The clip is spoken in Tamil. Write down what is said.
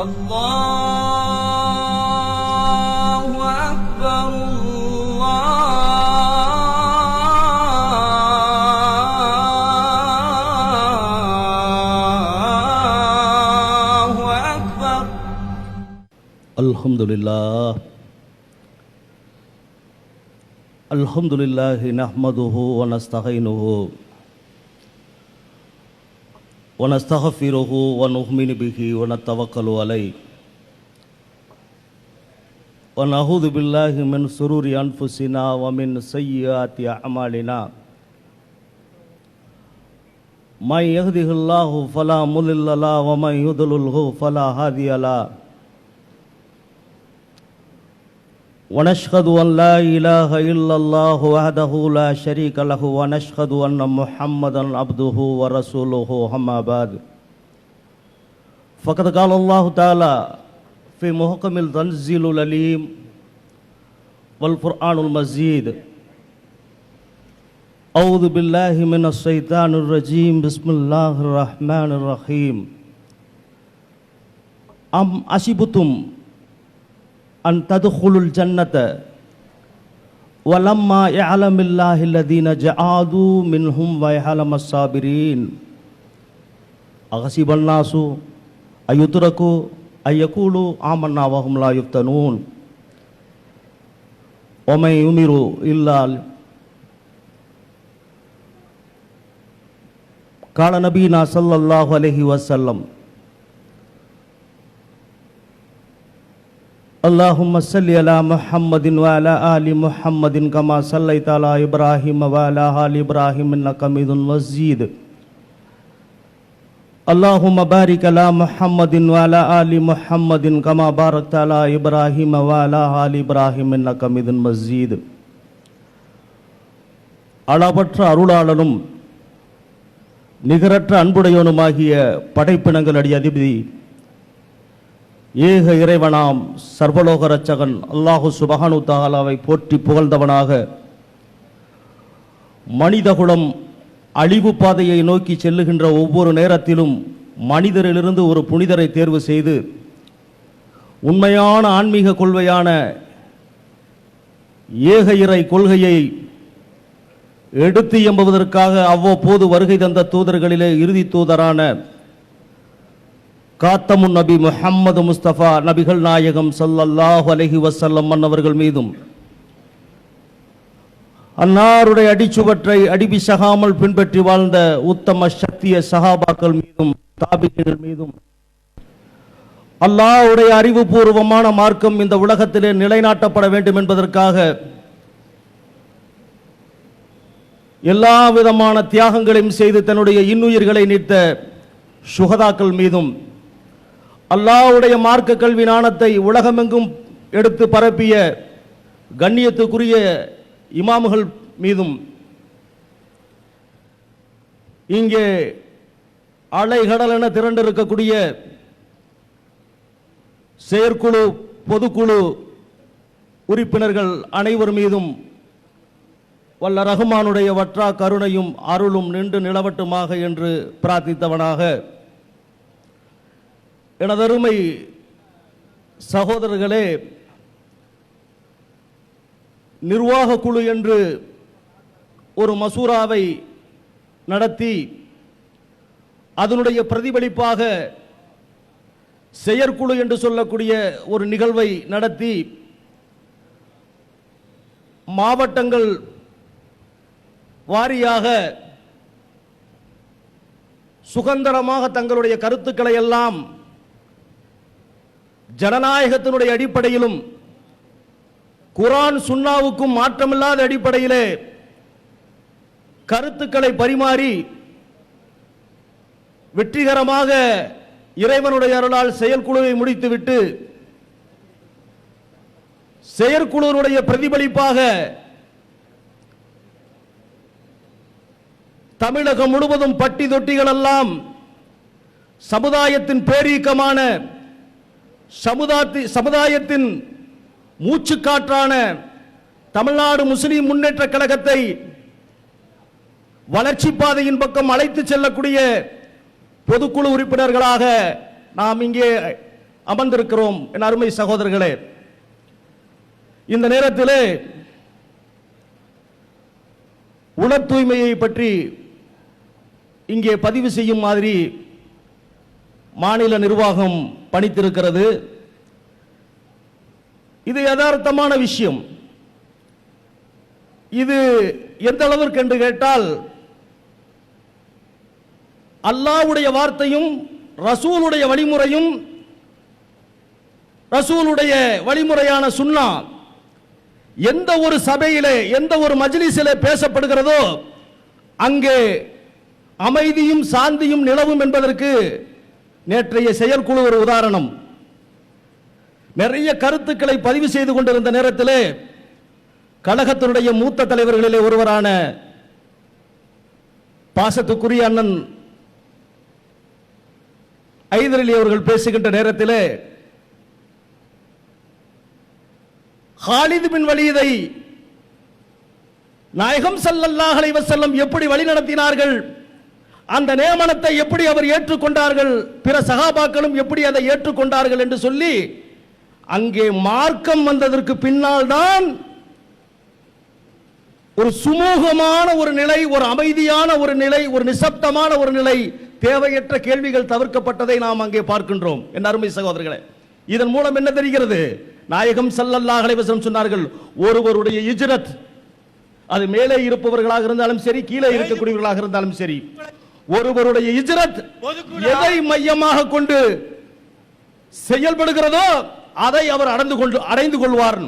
الله أكبر الله أكبر. الحمد لله الحمد لله نحمده ونستعينه ونستغفره ونؤمن به ونتوكل عليه. ونعوذ بالله من شرور أنفسنا ومن سيئات أعمالنا. من يهده الله فلا مضل له ومن يضلله فلا هادي له. ونشهد أن لا إله إلا الله وحده لا شريك له ونشهد أن محمدا عبده ورسوله أما بعد. فقد قال الله تعالى في محكم التنزيل الأليم والقرآن المجيد أعوذ بالله من الشيطان الرجيم بسم الله الرحمن الرحيم. أم أشبتم أن تدخلوا الجنة. ولما يعلم الله الذين جاهدوا منهم ويعلم الصابرين. أحسب الناس أن يتركوا أن يقولوا آمنا وهم لا يفتنون. ومن يمر إلا قال نبينا صلى الله عليه وسلم. اللهم صل على محمد وعلى آل محمد كما صليت على إبراهيم وعلى آل إبراهيم إنك حميد مجيد اللهم بارك على محمد وعلى آل محمد كما باركت على إبراهيم وعلى آل إبراهيم إنك حميد مجيد அளவற்ற அருளாளனும் நிகரற்ற அன்புடையவனுமாகிய படைப்பினங்களுடைய அதிபதி ஏக இறைவனாம் சர்வலோக ரச்சகன் அல்லாஹு சுபஹானு தாலாவை போற்றி புகழ்ந்தவனாக மனிதகுலம் அழிவு பாதையை நோக்கி செல்லுகின்ற ஒவ்வொரு நேரத்திலும் மனிதரிலிருந்து ஒரு புனிதரை தேர்வு செய்து உண்மையான ஆன்மீக கொள்கையான ஏக இறை கொள்கையை எடுத்து எம்புவதற்காக அவ்வப்போது வருகை தந்த தூதர்களிலே இறுதி தூதரான காத்தமுன் நபி முஹம்மது முஸ்தபா நபிகள் நாயகம் சல்லல்லாஹு அலைஹி வசல்லம் மன்னவர்கள் மீதும். அன்னாருடைய அடிச்சுவற்றை அடிபிசகாமல் பின்பற்றி வாழ்ந்த உத்தம சக்திய சகாபாக்கள் மீதும் தாபிகள் மீதும். அல்லாஹுடைய அறிவுபூர்வமான மார்க்கம் இந்த உலகத்திலே நிலைநாட்டப்பட வேண்டும் என்பதற்காக எல்லா விதமான தியாகங்களையும் செய்து தன்னுடைய இன்னுயிர்களை நீத்த சுகதாக்கள் மீதும் அல்லாஹ்வுடைய மார்க்க கல்வி நாணத்தை உலகமெங்கும் எடுத்து பரப்பிய கண்ணியத்துக்குரிய இமாமுகள் மீதும் இங்கே அலைகடல் என திரண்டிருக்கக்கூடிய செயற்குழு பொதுக்குழு உறுப்பினர்கள் அனைவர் மீதும் வல்ல ரகுமானுடைய வற்றா கருணையும் அருளும் நின்று நிலவட்டுமாக என்று பிரார்த்தித்தவனாக எனதருமை சகோதரர்களே நிர்வாக குழு என்று ஒரு மசூராவை நடத்தி அதனுடைய பிரதிபலிப்பாக செயற்குழு என்று சொல்லக்கூடிய ஒரு நிகழ்வை நடத்தி மாவட்டங்கள் வாரியாக சுதந்திரமாக தங்களுடைய கருத்துக்களை எல்லாம் ஜனநாயகத்தினுடைய அடிப்படையிலும் குரான் சுண்ணாவுக்கும் மாற்றமில்லாத அடிப்படையிலே கருத்துக்களை பரிமாறி வெற்றிகரமாக இறைவனுடைய அருளால் செயற்குழுவை முடித்துவிட்டு செயற்குழுவினுடைய பிரதிபலிப்பாக தமிழகம் முழுவதும் பட்டி தொட்டிகள் எல்லாம் சமுதாயத்தின் பேரீக்கமான சமுதாயத்தி சமுதாயத்தின் மூச்சுக்காற்றான தமிழ்நாடு முஸ்லிம் முன்னேற்ற கழகத்தை வளர்ச்சி பாதையின் பக்கம் அழைத்து செல்லக்கூடிய பொதுக்குழு உறுப்பினர்களாக நாம் இங்கே அமர்ந்திருக்கிறோம். என் அருமை சகோதரர்களே இந்த நேரத்திலே உள தூய்மையை பற்றி இங்கே பதிவு செய்யும் மாதிரி மாநில நிர்வாகம் பணித்திருக்கிறது. இது யதார்த்தமான விஷயம். இது எந்த அளவிற்கு என்று கேட்டால் அல்லாவுடைய வார்த்தையும் ரசூலுடைய வழிமுறையும் ரசூலுடைய வழிமுறையான சுன்னா எந்த ஒரு சபையிலே எந்த ஒரு மஜ்லிஸிலே பேசப்படுகிறதோ அங்கே அமைதியும் சாந்தியும் நிலவும் என்பதற்கு நேற்றைய செயற்குழு ஒரு உதாரணம். நிறைய கருத்துக்களை பதிவு செய்து கொண்டிருந்த நேரத்திலே கழகத்தினுடைய மூத்த தலைவர்களிலே ஒருவரான பாசத்துக்குரிய அண்ணன் ஐதரலி அவர்கள் பேசுகின்ற நேரத்திலே ஹாலிது பின் வலியதை நாயகம் ஸல்லல்லாஹு செல்லம் எப்படி வழி நடத்தினார்கள்? அந்த நியமனத்தை எப்படி அவர் ஏற்றுக்கொண்டார்கள் பிற சகாபாக்களும் எப்படி அதை ஏற்றுக்கொண்டார்கள் என்று சொல்லி அங்கே மார்க்கம் வந்ததற்கு பின்னால் தான் ஒரு சுமூகமான ஒரு நிலை ஒரு அமைதியான ஒரு நிலை ஒரு நிசப்தமான ஒரு நிலை தேவையற்ற கேள்விகள் தவிர்க்கப்பட்டதை நாம் அங்கே பார்க்கின்றோம். என் அருமை சகோதரர்களே இதன் மூலம் என்ன தெரிகிறது? நாயகம் ஸல்லல்லாஹு சொன்னார்கள் ஒருவருடைய இஜரத் அது மேலே இருப்பவர்களாக இருந்தாலும் சரி கீழே இருக்கக்கூடியவர்களாக இருந்தாலும் சரி ஒருவருடைய இஜ்ரத் எதை மையமாக கொண்டு செயல்படுகிறதோ அதை அவர் அடைந்து கொண்டு அடைந்து கொள்வார்